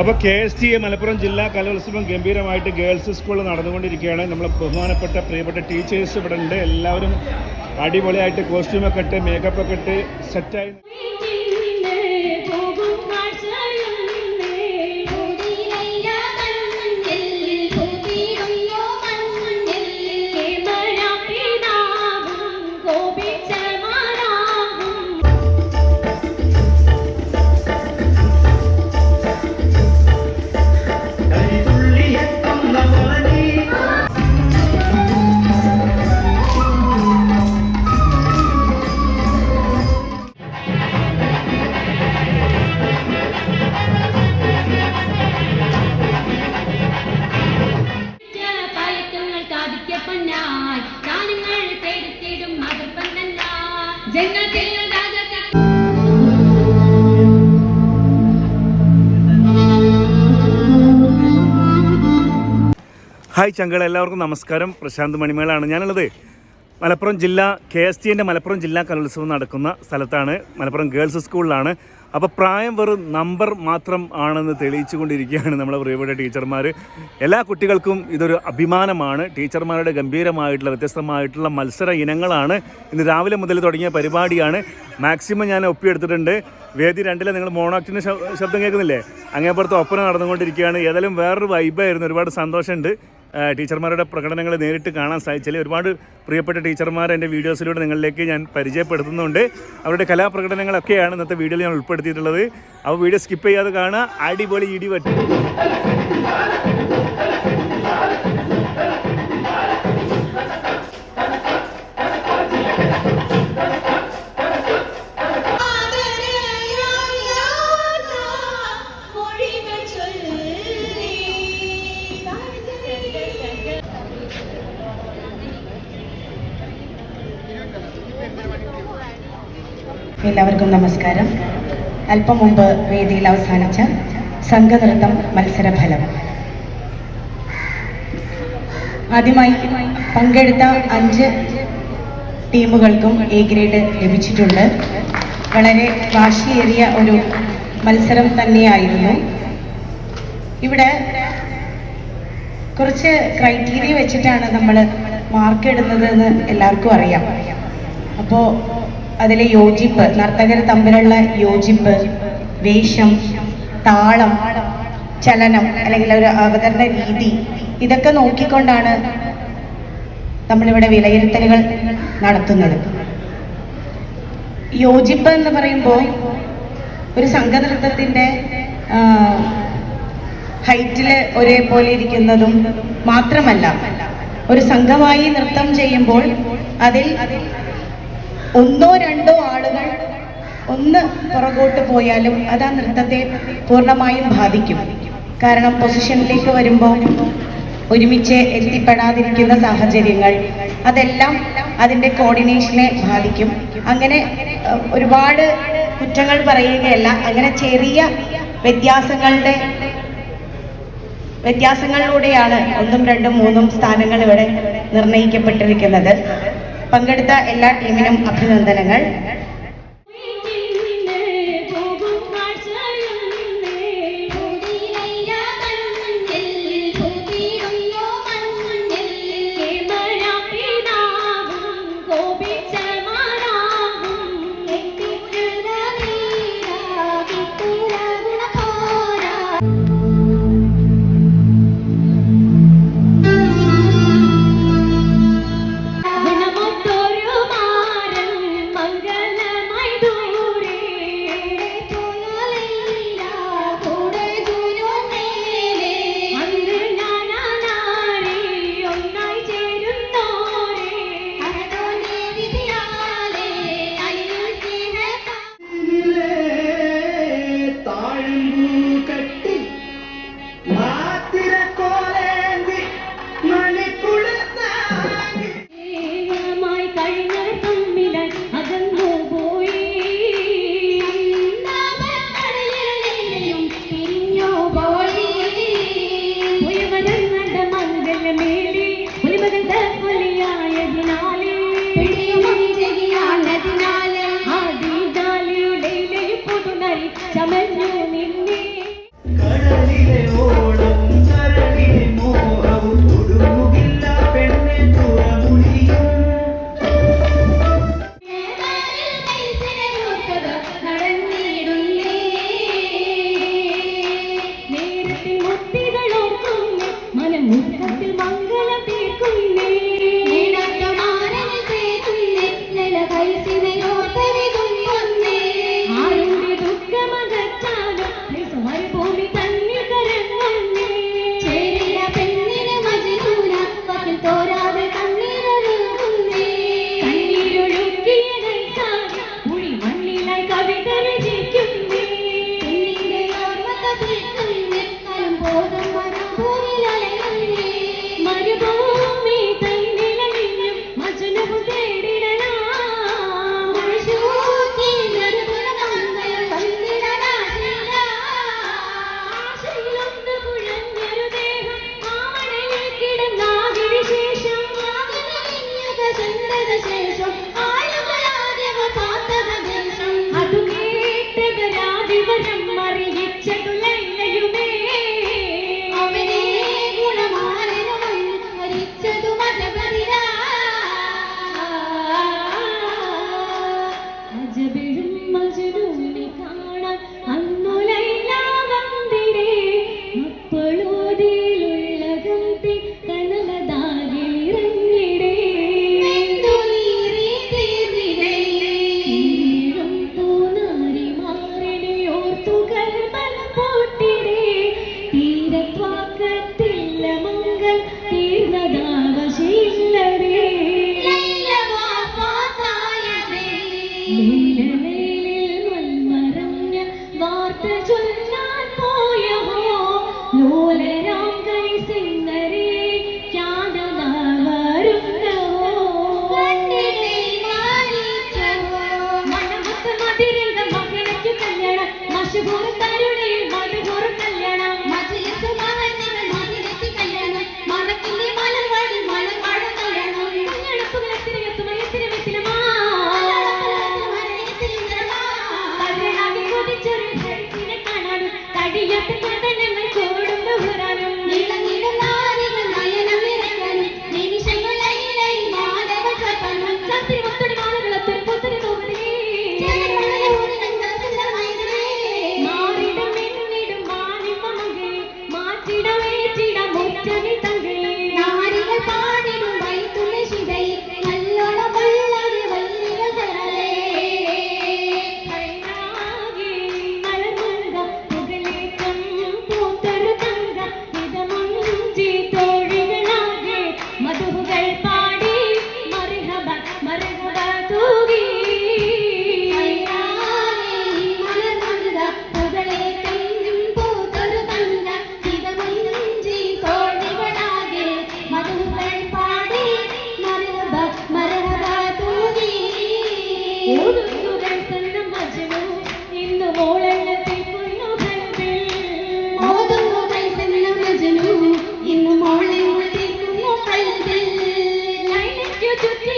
അപ്പോൾ K S T A Malappuram ജില്ലാ കലോത്സവം ഗംഭീരമായിട്ട് ഗേൾസ് സ്കൂളിൽ നടന്നുകൊണ്ടിരിക്കുകയാണ്. നമ്മളെ ബഹുമാനപ്പെട്ട പ്രിയപ്പെട്ട ടീച്ചേഴ്സ് ഇവിടെ ഉണ്ട്. എല്ലാവരും അടിപൊളിയായിട്ട് കോസ്റ്റ്യൂമൊക്കെ ഇട്ട് മേക്കപ്പൊക്കെ ഇട്ട് സെറ്റായി ഹായ് ചങ്കൾ എല്ലാവർക്കും നമസ്കാരം. പ്രശാന്ത് മണിമേളാണ്. ഞാനുള്ളത് മലപ്പുറം ജില്ലാ കെ എസ് ടി എന്റെ മലപ്പുറം ജില്ലാ കലോത്സവം നടക്കുന്ന സ്ഥലത്താണ്. മലപ്പുറം ഗേൾസ് സ്കൂളിലാണ്. അപ്പോൾ പ്രായം വെറും നമ്പർ മാത്രം ആണെന്ന് തെളിയിച്ചു കൊണ്ടിരിക്കുകയാണ് നമ്മളെ പ്രിയപ്പെട്ട ടീച്ചർമാർ എല്ലാ കുട്ടികൾക്കും ഇതൊരു അഭിമാനമാണ്. ടീച്ചർമാരുടെ ഗംഭീരമായിട്ടുള്ള വ്യത്യസ്തമായിട്ടുള്ള മത്സര ഇനങ്ങളാണ്. ഇന്ന് രാവിലെ മുതൽ തുടങ്ങിയ പരിപാടിയാണ്. മാക്സിമം ഞാൻ ഒപ്പിയെടുത്തിട്ടുണ്ട്. വേദി രണ്ടിലെ നിങ്ങൾ മോണോക്റ്റിന്റെ ശബ്ദം കേൾക്കുന്നില്ലേ? അങ്ങേപ്പുറത്ത് ഒപ്പന നടന്നുകൊണ്ടിരിക്കുകയാണ്. ഏതായാലും വേറൊരു വൈബായിരുന്നു ഒരുപാട് സന്തോഷമുണ്ട്. ടീച്ചർമാരുടെ പ്രകടനങ്ങൾ നേരിട്ട് കാണാൻ സാധിച്ചാൽ ഒരുപാട് പ്രിയപ്പെട്ട ടീച്ചർമാർ എന്റെ വീഡിയോസിലൂടെ നിങ്ങളിലേക്ക് ഞാൻ പരിചയപ്പെടുത്തുന്നുണ്ട്. അവരുടെ കലാപ്രകടനങ്ങളൊക്കെയാണ് ഇന്നത്തെ വീഡിയോയിൽ ഞാൻ ഉൾപ്പെടുത്തിയിട്ടുള്ളത്. അപ്പോൾ വീഡിയോ സ്കിപ്പ് ചെയ്യാതെ കാണുക. അടിപൊളി ഇടി പറ്റും എല്ലാവർക്കും നമസ്കാരം. അല്പം മുമ്പ് വേദിയിൽ അവസാനിച്ച സംഘനൃത്തം മത്സരഫലം. ആദ്യമായി പങ്കെടുത്ത അഞ്ച് ടീമുകൾക്കും എ ഗ്രേഡ് ലഭിച്ചിട്ടുണ്ട്. വളരെ വാശിയേറിയ ഒരു മത്സരം തന്നെയായിരുന്നു. ഇവിടെ കുറച്ച് ക്രൈറ്റീരിയ വെച്ചിട്ടാണ് നമ്മൾ മാർക്ക് ഇടുന്നത് എന്ന് എല്ലാവർക്കും അറിയാം. അപ്പോൾ അതിലെ യോജിപ്പ് നർത്തകർ തമ്മിലുള്ള യോജിപ്പ് വേഷം താളം ചലനം അല്ലെങ്കിൽ ഒരു അവതരണ രീതി ഇതൊക്കെ നോക്കിക്കൊണ്ടാണ് നമ്മളിവിടെ വിലയിരുത്തലുകൾ നടത്തുന്നത്. യോജിപ്പ് എന്ന് പറയുമ്പോൾ ഒരു സംഘനൃത്തത്തിന്റെ ഹൈറ്റിൽ ഒരേപോലെ ഇരിക്കുന്നതും മാത്രമല്ല ഒരു സംഘമായി നൃത്തം ചെയ്യുമ്പോൾ അതിൽ ഒന്നോ ഒന്ന് പുറകോട്ട് പോയാലും അത് ആ നൃത്തത്തെ പൂർണമായും ബാധിക്കും. കാരണം പൊസിഷനിലേക്ക് വരുമ്പോൾ ഒരുമിച്ച് എത്തിപ്പെടാതിരിക്കുന്ന സാഹചര്യങ്ങൾ അതെല്ലാം അതിന്റെ കോർഡിനേഷനെ ബാധിക്കും. അങ്ങനെ ഒരുപാട് കുറ്റങ്ങൾ പറയുകയല്ല അങ്ങനെ ചെറിയ വ്യത്യാസങ്ങളുടെ വ്യത്യാസങ്ങളിലൂടെയാണ് ഒന്നും രണ്ടും മൂന്നും സ്ഥാനങ്ങൾ ഇവിടെ നിർണയിക്കപ്പെട്ടിരിക്കുന്നത്. പങ്കെടുത്ത എല്ലാ ടീമിനും അഭിനന്ദനങ്ങൾ. ചമഞ്ഞു നിന്നെ കടലിൽ കവിതകൾ എക്കാലം ബോധം മധുഹൂർ കല്യാണം മധുഹൂർ കല്യാണം. മജുലിസ് മഹന്നിവ you to